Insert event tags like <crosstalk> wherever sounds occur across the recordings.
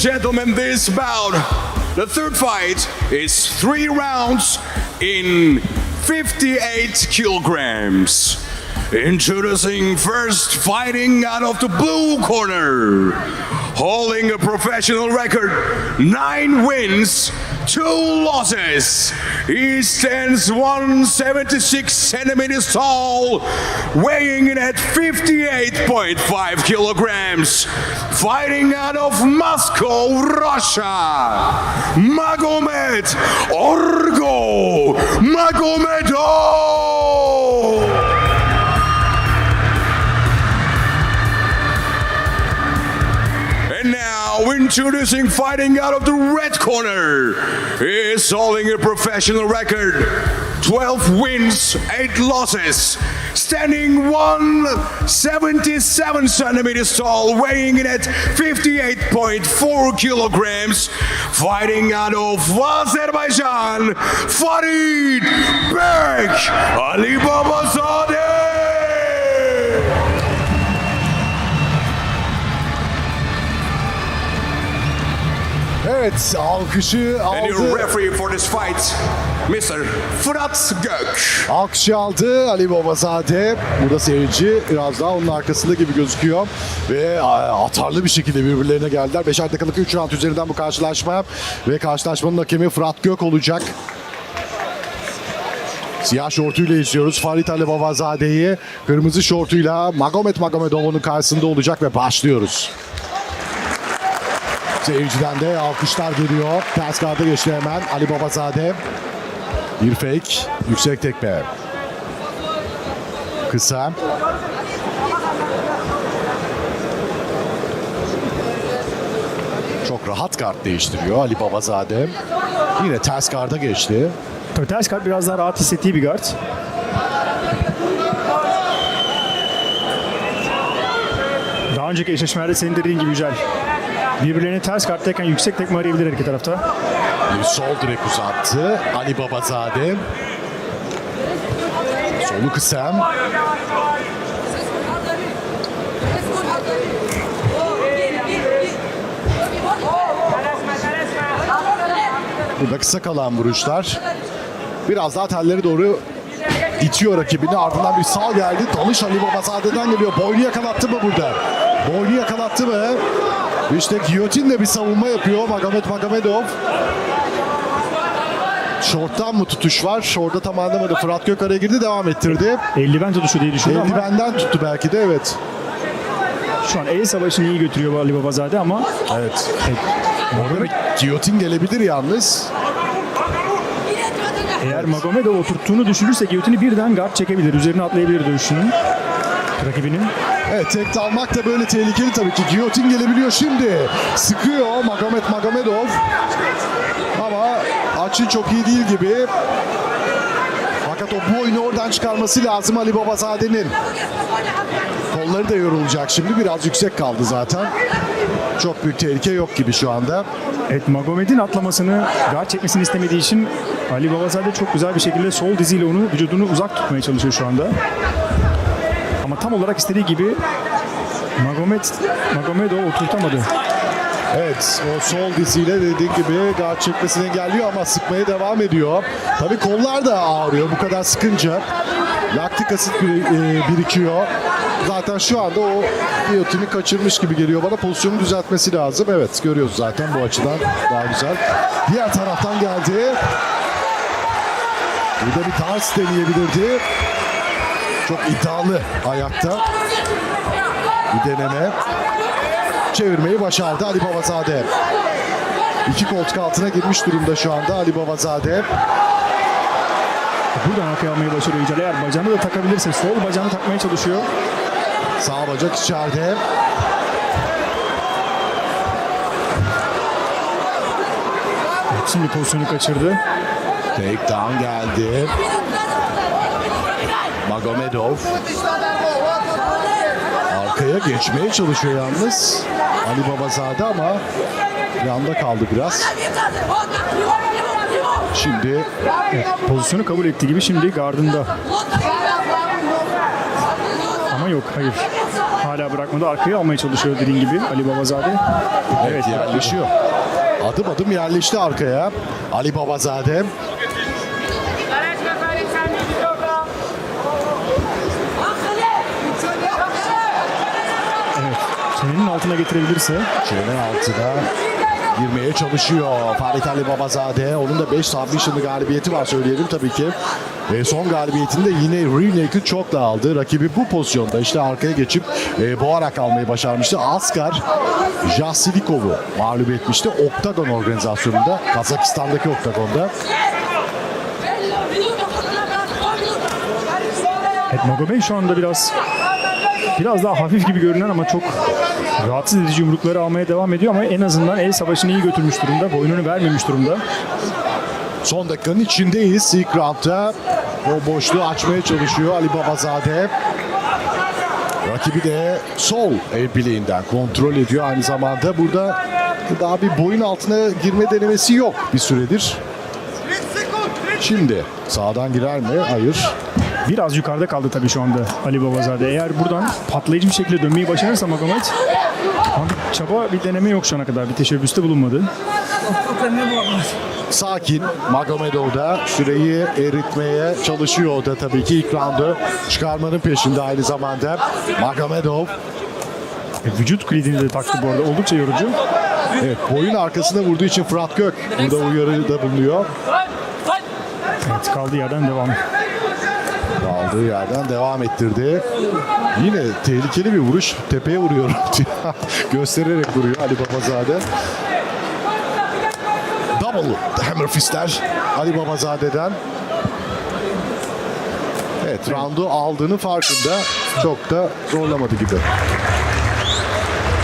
gentlemen, this bout, the third fight, is three rounds in 58 kilograms. Introducing first fighting out of the blue corner, holding a professional record, nine wins, two losses. He stands 176 centimeters tall, weighing in at 58.5 kilograms. Fighting out of Moscow, Russia, Magomed Orgo Magomedov. Introducing fighting out of the red corner, is holding a professional record. 12 wins, 8 losses, standing 177 centimeters tall, weighing in at 58.4 kilograms, fighting out of Azerbaijan, Farid Bek. Ali Babazadeh. Evet alkışı aldı. referee for this fight, Mr. Fırat Gök. Alkışı aldı Ali Babazade. Burada seyirci biraz daha onun arkasında gibi gözüküyor. Ve a, atarlı bir şekilde birbirlerine geldiler. Beşer dakikalık 3 round üzerinden bu karşılaşma. Ve karşılaşmanın hakemi Fırat Gök olacak. Siyah şortuyla izliyoruz Farid Ali Babazade'yi. Kırmızı şortuyla Magomed Magomedov'un karşısında olacak ve başlıyoruz. Seyirciden de alkışlar geliyor. Ters karda geçti hemen Ali Babazade. Bir fake. Yüksek tekme. Kısa. Çok rahat kart değiştiriyor Ali Babazade. Yine ters karda geçti. Tabii ters kart biraz daha rahat hissettiği bir guard. Daha önceki eşleşmelerde senin dediğin gibi Yücel. Birbirlerine ters karttayken yüksek tekme arayabilir iki tarafta. Bir sol direk uzattı. Ali Babazade. Solu kısa. Burada kısa kalan vuruşlar. Biraz daha telleri doğru itiyor rakibini. Ardından bir sağ geldi. Dalış Ali Babazade'den geliyor. Boynu yakalattı mı burada? Boynu yakalattı mı? İşte giyotinle bir savunma yapıyor Magomed Magomedov. Şorttan mı tutuş var? Orada tam anlamadı. Fırat Gök araya girdi devam ettirdi. Eldiven tutuşu diye düşündüm ama Eldivenden tuttu belki de evet. şu an el savaşını iyi götürüyor Ali Babazade ama Evet. Orada bir giyotin gelebilir yalnız. eğer Magomedov oturttuğunu düşünürse giyotini birden guard çekebilir. Üzerine atlayabilir dövüşünün. Rakibinin. Evet tek dalmak da böyle tehlikeli tabii ki. Giyotin gelebiliyor şimdi. Sıkıyor Magomed Magomedov. Ama açı çok iyi değil gibi. Fakat o bu oyunu oradan çıkarması lazım Ali Babazade'nin. Kolları da yorulacak şimdi. Biraz yüksek kaldı zaten. Çok büyük tehlike yok gibi şu anda. Evet Magomed'in atlamasını guard çekmesini istemediği için Ali Babazade çok güzel bir şekilde sol diziyle onu vücudunu uzak tutmaya çalışıyor şu anda. Ama tam olarak istediği gibi Magomed Magomedov oturtamadı. Evet o sol diziyle dediğin gibi guard çekmesini engelliyor ama sıkmaya devam ediyor. Tabii kollar da ağrıyor bu kadar sıkınca. Laktik asit e, birikiyor. Zaten şu anda o giyotini kaçırmış gibi geliyor bana. Pozisyonu düzeltmesi lazım. Evet görüyoruz zaten bu açıdan daha güzel. Diğer taraftan geldi. Burada bir tars deneyebilirdi. Çok iddialı ayakta. Bir deneme çevirmeyi başardı Ali Babazade. İki koltuk altına girmiş durumda şu anda Ali Babazade. Buradan arkaya almayı başarıyor Yücel. Eğer bacağını da takabilirse sol bacağını takmaya çalışıyor. Sağ bacak içeride. Şimdi pozisyonu kaçırdı. Takedown geldi. Magomedov arkaya geçmeye çalışıyor yalnız. Ali Babazade ama yanda kaldı biraz. Şimdi Pozisyonu kabul ettiği gibi şimdi gardında. Ama yok hayır. hala bırakmadı. Arkaya almaya çalışıyor dediğin gibi Ali Babazade. Evet yerleşiyor. Adım adım yerleşti arkaya. Ali Babazade. Çenenin altına getirebilirse Çenenin altına girmeye çalışıyor. Farid Ali Babazade. Onun da 5 submission'lı galibiyeti var söyleyelim tabii ki. Ve son galibiyetinde yine rear naked chokla aldı. Rakibi bu pozisyonda işte arkaya geçip e, boğarak almayı başarmıştı. Askar Jasilikov'u mağlup etmişti. Oktagon organizasyonunda. Kazakistan'daki Oktagon'da. Evet Magomed şu anda biraz biraz daha hafif gibi görünen ama çok rahatsız edici yumrukları almaya devam ediyor ama en azından el savaşını iyi götürmüş durumda. Boynunu vermemiş durumda. Son dakikanın içindeyiz. İlk roundda o boşluğu açmaya çalışıyor Ali Babazade. Rakibi de sol el bileğinden kontrol ediyor aynı zamanda. Burada daha bir boyun altına girme denemesi yok bir süredir. Şimdi sağdan girer mi? Hayır. Biraz yukarıda kaldı tabii şu anda Ali Babazade. Eğer buradan patlayıcı bir şekilde dönmeyi başarırsa Magomed ama bir çaba bir deneme yok şu ana kadar. Bir teşebbüste bulunmadı. Sakin Magomedov da süreyi eritmeye çalışıyor o da tabii ki ilk roundu çıkarmanın peşinde aynı zamanda. Magomedov E, vücut kilidini de taktı bu arada. Oldukça yorucu. Evet boyun arkasına vurduğu için Fırat Gök burada uyarıda bulunuyor. Evet kaldığı yerden devam. Kaldığı yerden devam ettirdi. Yine tehlikeli bir vuruş. Tepeye vuruyorum <laughs> diye göstererek vuruyor Ali Babazade. Double hammer fistler Ali Babazade'den. Evet roundu aldığını farkında. Çok da zorlamadı gibi.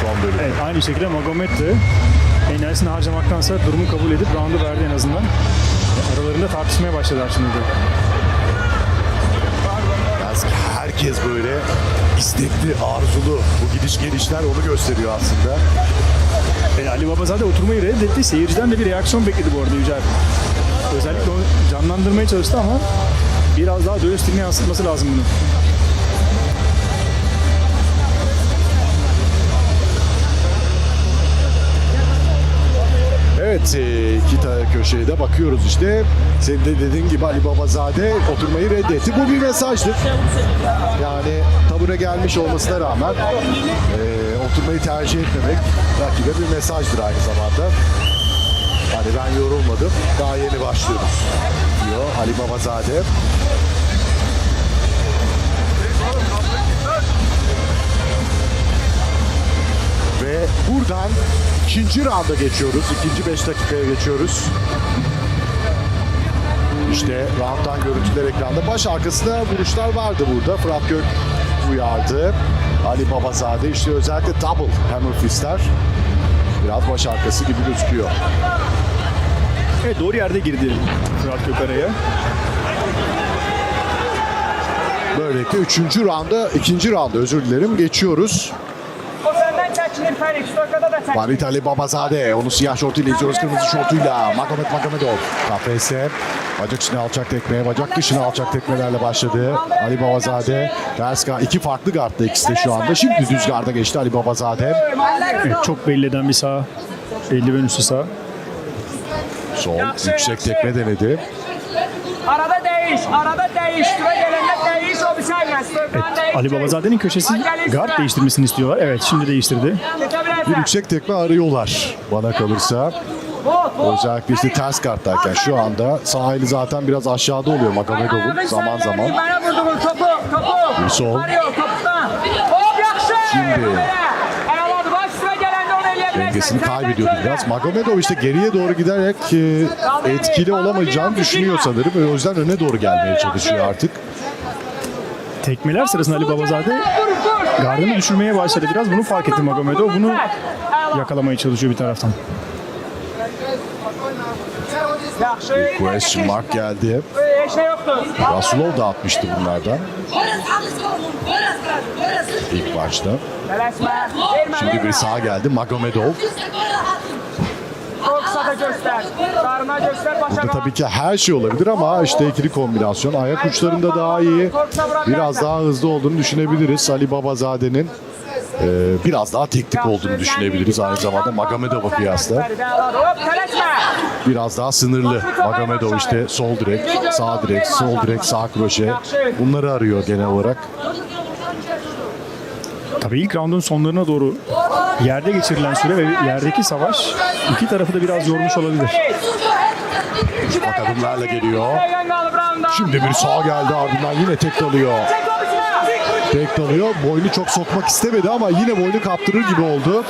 Son bölüm. Evet aynı şekilde Magomed de enerjisini harcamaktansa durumu kabul edip roundu verdi en azından. Aralarında tartışmaya başladılar şimdi. Biraz herkes böyle istekli, arzulu. Bu gidiş gelişler onu gösteriyor aslında. E, Ali Babazade oturmayı reddetti. Seyirciden de bir reaksiyon bekledi bu arada Yücel. Özellikle onu canlandırmaya çalıştı ama biraz daha stiline yansıtması lazım bunu. E, iki tane köşeye de bakıyoruz işte. Senin de dediğin gibi Ali Babazade oturmayı reddetti. Bu bir mesajdır. Yani tabure gelmiş olmasına rağmen e, oturmayı tercih etmemek rakibe bir mesajdır aynı zamanda. Hani ben yorulmadım. Daha yeni başlıyoruz diyor Ali Babazade. Ve buradan ikinci rounda geçiyoruz. İkinci 5 dakikaya geçiyoruz. İşte rounddan görüntüler ekranda. Baş arkasında vuruşlar vardı burada. Fırat Gök uyardı. Ali Babazade işte özellikle double hammer fistler. Biraz baş arkası gibi gözüküyor. Evet doğru yerde girdi Fırat Gökara'ya. Böylelikle üçüncü rounda, ikinci rounda özür dilerim geçiyoruz. O senden çekilir Ferit. Stokada da çekilir. Farid Ali Babazade. Onu siyah şortuyla izliyoruz. Kırmızı şortuyla. Magomed Magomedov. Kafese. Bacak içine alçak tekmeye, bacak dışına alçak tekmelerle başladı. Ali Babazade. Ters iki farklı gardda ikisi de şu anda. Şimdi düz garda geçti Ali Babazade. Evet, çok belli eden bir sağ. Eldiven üstü sağ. Sol yüksek tekme denedi. Arada değiş. Arada değiş. Süre gelende değiş. O bir şey gel. Evet, Ali Babazade'nin köşesi guard değiştirmesini istiyorlar. Evet şimdi değiştirdi. Bir yüksek tekme arıyorlar bana kalırsa. Özellikle işte ters karttayken şu anda sağ eli zaten biraz aşağıda oluyor Magomedov'un zaman zaman. Bir sol. Şimdi. Ayaladı. Baş süre gelende onu elleyebilirsin. Dengesini kaybediyordu biraz. Magomedov işte geriye doğru giderek e, etkili olamayacağını düşünüyor sanırım. Ve o yüzden öne doğru gelmeye çalışıyor artık. Tekmeler sırasında Ali Babazade gardını düşürmeye başladı. Biraz bunu fark etti Magomedov. Bunu yakalamaya çalışıyor bir taraftan. Yakşı. Question mark geldi. Rasulov da atmıştı bunlardan ilk başta. Şimdi bir sağa geldi. Magomedov. Burada tabii ki her şey olabilir ama işte ikili kombinasyon. Ayak uçlarında daha iyi. Biraz daha hızlı olduğunu düşünebiliriz Ali Babazade'nin. E, biraz daha teknik olduğunu düşünebiliriz aynı zamanda Magomedov'a kıyasla. Biraz daha sınırlı. Magomedov işte sol direk, sağ direk, sol direk, sağ kroşe. Bunları arıyor genel olarak. Tabii ilk roundun sonlarına doğru yerde geçirilen süre ve yerdeki savaş iki tarafı da biraz yormuş olabilir. Bak adımlarla geliyor. Şimdi bir sağ geldi ardından yine tek dalıyor. Dalıyor. Boynu çok sokmak istemedi ama yine boynu kaptırır gibi oldu.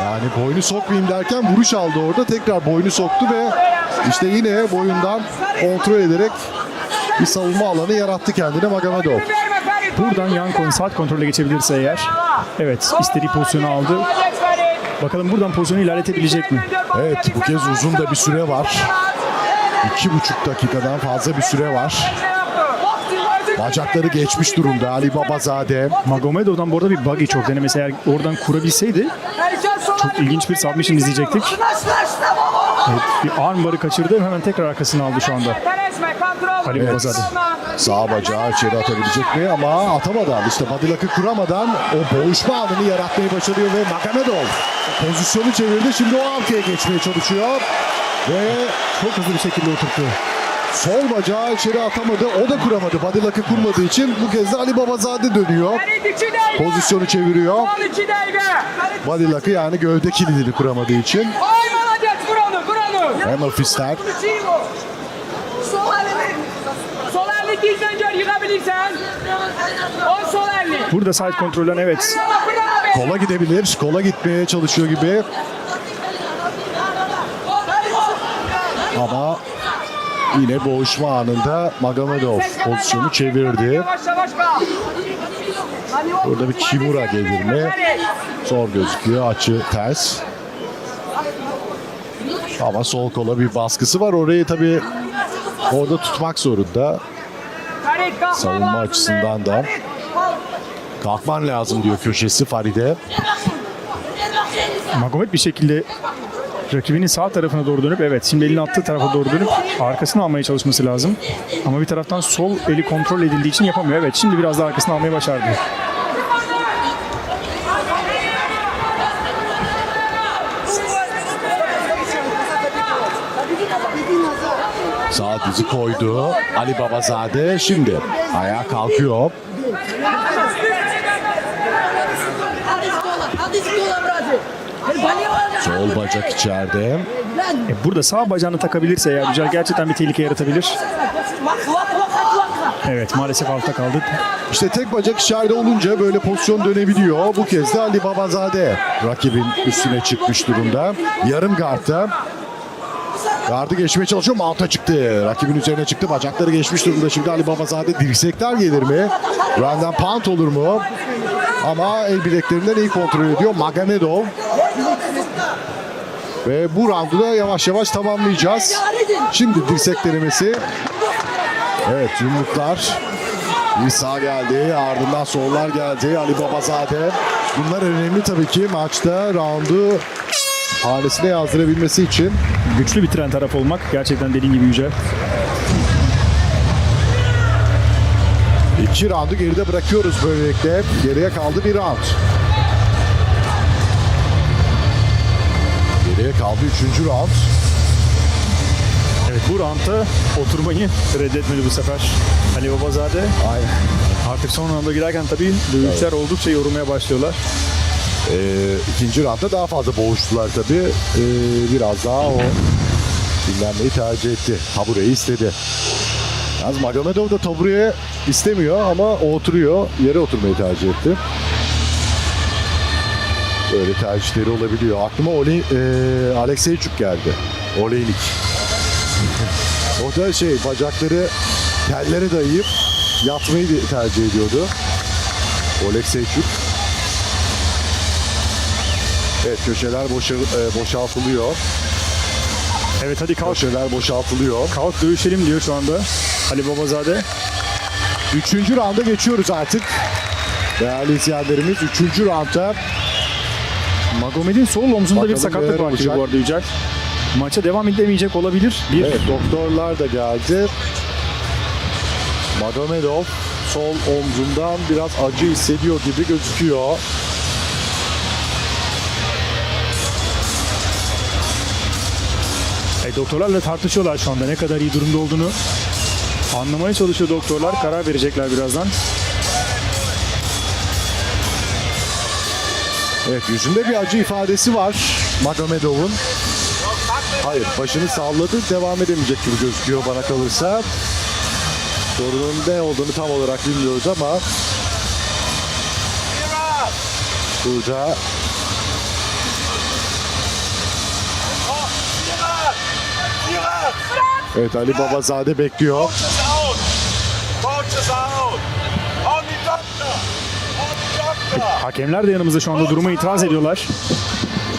Yani boynu sokmayayım derken vuruş aldı orada. Tekrar boynu soktu ve işte yine boyundan kontrol ederek bir savunma alanı yarattı kendine Magomedov. Buradan Yanko'nun saat kontrole geçebilirse eğer evet istediği pozisyonu aldı. Bakalım buradan pozisyonu ilerletebilecek mi? Evet bu kez uzun da bir süre var. İki buçuk dakikadan fazla bir süre var. Bacakları geçmiş durumda Ali Babazade. Magomedov'dan bu arada bir buggy çok denemesi eğer oradan kurabilseydi çok ilginç bir submission izleyecektik. Evet, bir armbar'ı kaçırdı hemen tekrar arkasını aldı şu anda. Ali Babazade. Sağ bacağı içeri atabilecek mi? Ama atamadan işte Badilak'ı kuramadan o boğuşma anını yaratmayı başarıyor ve Magomedov pozisyonu çevirdi. Şimdi o arkaya geçmeye çalışıyor. Ve Çok hızlı bir şekilde oturttu. Sol bacağı içeri atamadı. O da kuramadı. Badilak'ı kurmadığı için bu kez de Ali Babazade dönüyor. Fərid 2 dəqiqə. Pozisyonu çeviriyor. Son 2 dəqiqə. Badilak'ı yani gövde kilidini kuramadığı için. Ay maladet, vur onu, vur onu. Hammer fistler. Sol əlini dizdən gör, yığa bilirsən. O sol əlini. Burada side kontrolden evet. Kola gidebilir. Kola gitmeye çalışıyor gibi. Ama yine boğuşma anında Magomedov pozisyonu çevirdi. Burada bir Kimura gelir mi? Zor gözüküyor. Açı ters. Ama sol kola bir baskısı var. Orayı tabii orada tutmak zorunda. Savunma açısından da. Kalkman lazım diyor köşesi Faride. Magomed bir şekilde rakibinin sağ tarafına doğru dönüp evet şimdi elini attığı tarafa doğru dönüp arkasını almaya çalışması lazım. Ama bir taraftan sol eli kontrol edildiği için yapamıyor. Evet şimdi biraz daha arkasını almayı başardı. Sağ dizi koydu. Ali Babazade şimdi ayağa kalkıyor. Sol bacak içeride. E, burada sağ bacağını takabilirse eğer Yücel gerçekten bir tehlike yaratabilir. Evet maalesef altta kaldı. İşte tek bacak içeride olunca böyle pozisyon dönebiliyor. Bu kez de Ali Babazade rakibin üstüne çıkmış durumda. Yarım gardta. Gardı geçmeye çalışıyor. Mount'a çıktı. Rakibin üzerine çıktı. Bacakları geçmiş durumda. Şimdi Ali Babazade dirsekler gelir mi? Random pound olur mu? Ama el bileklerinden iyi kontrol ediyor. Magomedov. Ve bu roundu da yavaş yavaş tamamlayacağız. Şimdi dirsek denemesi. Evet yumruklar. Bir sağ geldi. Ardından sollar geldi. Ali Babazade. Bunlar önemli tabii ki maçta roundu hanesine yazdırabilmesi için. Güçlü bitiren taraf olmak gerçekten dediğin gibi Yücel. İki roundu geride bırakıyoruz böylelikle. Geriye kaldı bir round. Geriye kaldı üçüncü round. Evet bu roundda oturmayı reddetmedi bu sefer. Ali Babazade Aynen. artık son rounda girerken tabii dövüşler oldukça yorulmaya başlıyorlar. Ee, ikinci roundda daha fazla boğuştular tabii. Ee, biraz daha o dinlenmeyi tercih etti. Tabureyi istedi. Yalnız Magomedov da tabureye istemiyor ama o oturuyor. Yere oturmayı tercih etti. Böyle tercihleri olabiliyor. Aklıma Ole, e, Alexeyçuk geldi. Oleynik. <laughs> o da şey bacakları tellere dayayıp yatmayı tercih ediyordu. Alexeyçuk. Evet köşeler boşa, e, boşaltılıyor. Evet hadi kalk. Köşeler boşaltılıyor. Kalk dövüşelim diyor şu anda Ali Babazade. Üçüncü rounda geçiyoruz artık. Değerli izleyenlerimiz üçüncü rounda Magomed'in sol omzunda bir sakatlık var gibi bu arada Yücel. Maça devam edemeyecek olabilir. Bir evet, doktorlar da geldi. Magomedov sol omzundan biraz acı hissediyor gibi gözüküyor. E, doktorlarla tartışıyorlar şu anda ne kadar iyi durumda olduğunu. Anlamaya çalışıyor doktorlar. Karar verecekler birazdan. Evet yüzünde bir acı ifadesi var Magomedov'un. Hayır başını salladı devam edemeyecek gibi gözüküyor bana kalırsa. Sorunun ne olduğunu tam olarak bilmiyoruz ama burada Evet Ali Babazade bekliyor. Hakemler de yanımızda şu anda duruma itiraz ediyorlar.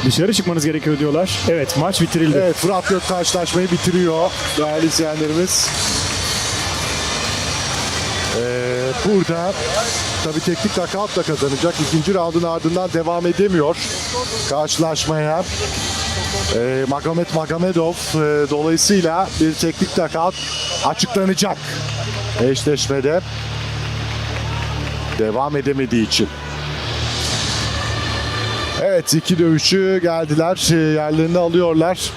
Dışarı çıkmanız gerekiyor diyorlar. Evet maç bitirildi. Evet Fırat Gök karşılaşmayı bitiriyor değerli izleyenlerimiz. Ee, burada tabii teknik knockoutla kazanacak. İkinci raundun ardından devam edemiyor karşılaşmaya. Ee, Magomed Magomedov e, dolayısıyla bir teknik knockout açıklanacak eşleşmede. Devam edemediği için. Evet iki dövüşçü geldiler. e, Yerlerini alıyorlar.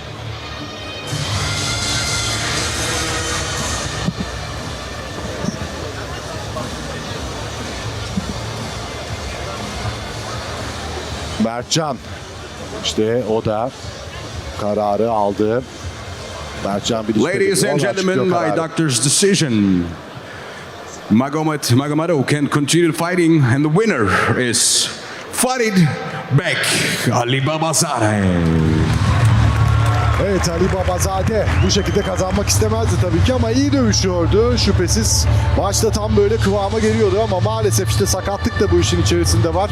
Mertcan. İşte o da kararı aldı. Mertcan bir Ladies and gentlemen, by doctor's decision, Magomed Magomedov can continue fighting, and the winner is Farid Bek Ali Babazadeh. Evet Ali Babazade bu şekilde kazanmak istemezdi tabii ki ama iyi dövüşüyordu şüphesiz. Başta tam böyle kıvama geliyordu ama maalesef işte sakatlık da bu işin içerisinde var.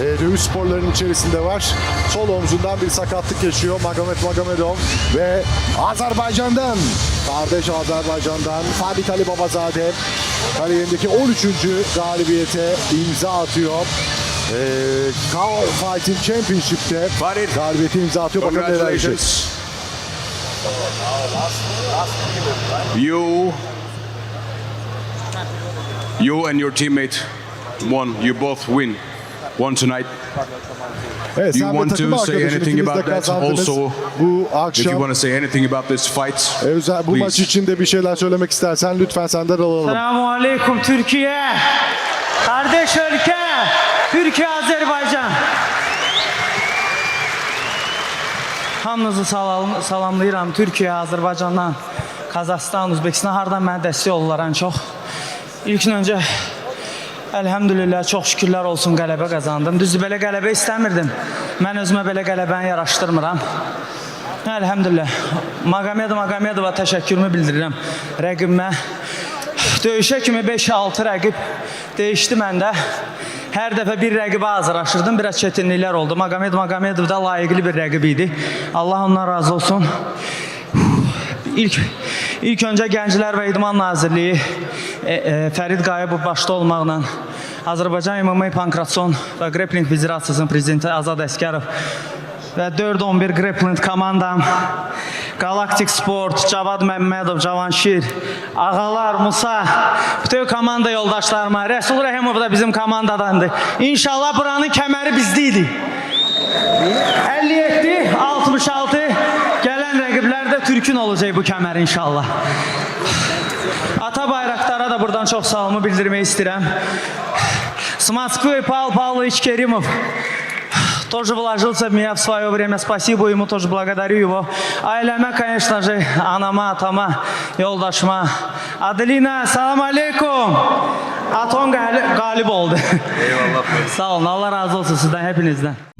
Ee, dövüş sporlarının içerisinde var. Sol omzundan bir sakatlık yaşıyor Magomed Magomedov ve Azerbaycan'dan kardeş Azerbaycan'dan Farid Ali Babazade kariyerindeki 13. galibiyete imza atıyor. Ee, Cow Fighting Championship'te Farid, galibiyete imza atıyor. Bakalım neler. Congratulations. You, you and your teammate won. You both win. Won tonight. Evet, You want to say anything about that also? Bu If you akşam want to say anything about this fight, e, özel, bu please. maç için de bir şeyler söylemek istersen lütfen senden alalım. Selamun Aleyküm Türkiye. Kardeş ülke. Türkiye, Azerbaycan. Hamınızı salam, salamlayıram Türkiye, Azərbaycandan, Qazaxstan, Uzbekistan, hardan mənə dəstək olurlar ən çox. İlkin öncə Əlhəmdülillah, çox şükürlər olsun qələbə qazandım. Düzdür, belə qələbə istəmirdim. Mən özümə belə qələbəni yaraşdırmıram. Əlhəmdülillah. Magomedov Magomedova təşəkkürümü bildirirəm rəqibimə. Döyüşə kimi 5-6 rəqib değişdi məndə. Hər dəfə bir rəqibə hazırlaşırdım. Biraz çətinliklər oldu. Magomed Magomedov da layiqli bir rəqib idi. Allah ondan razı olsun. İlk ilk öncə Gənclər və İdman Nazirliyi e, e, Fərid Qayıbov başda olmaqla Azərbaycan MMA Pankratson və Grappling Federasiyasının prezidenti Azad Əskərov ve 4-11 Grappling komandam. Galaktik Sport, Cavad Məmmədov, Cavanşir, Ağalar, Musa, bütün komanda yoldaşlarıma, Rəsul Rəhimov da bizim komandadandır. İnşallah buranın kəməri bizdiydi. 57, 66, gələn rəqiblər də Türkün olacaq bu kəmər inşallah. Ata bayraktara da buradan çox sağlamı bildirmək istəyirəm. Smatskoy, Pal Pavloviç Kerimov. Тоже вложился в меня в свое время. Спасибо ему, тоже благодарю его. Ailəmə, конечно же, atama, yoldaşıma. Adelina, salam aleykum. Aton gal- galip oldu. Eyvallah. Sağ olun, Allah razı olsun sizden, hepinizden.